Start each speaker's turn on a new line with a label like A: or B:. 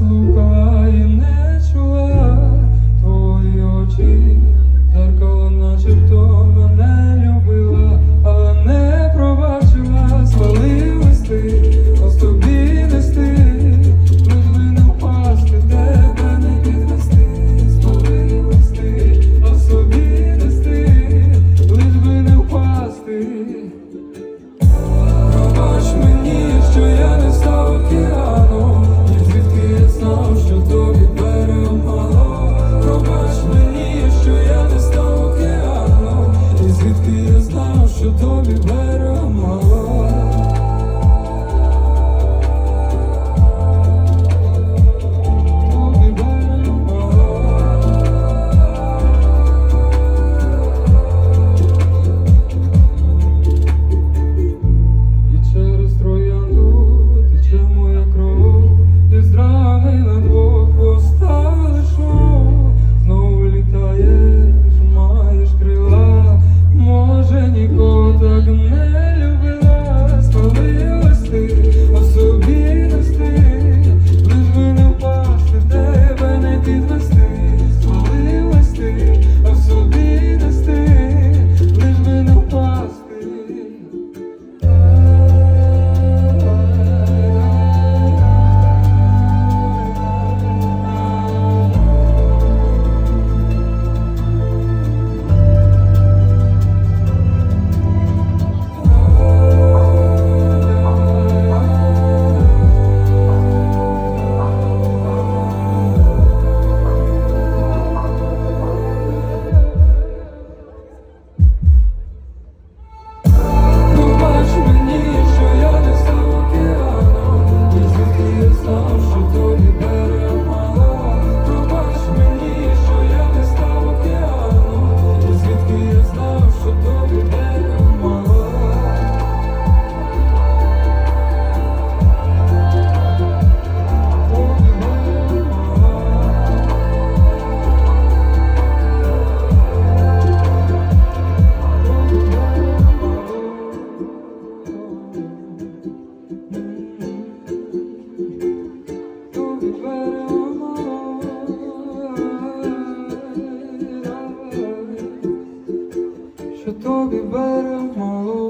A: Lucas. я знав, що тобі берег Eu tô vivendo um.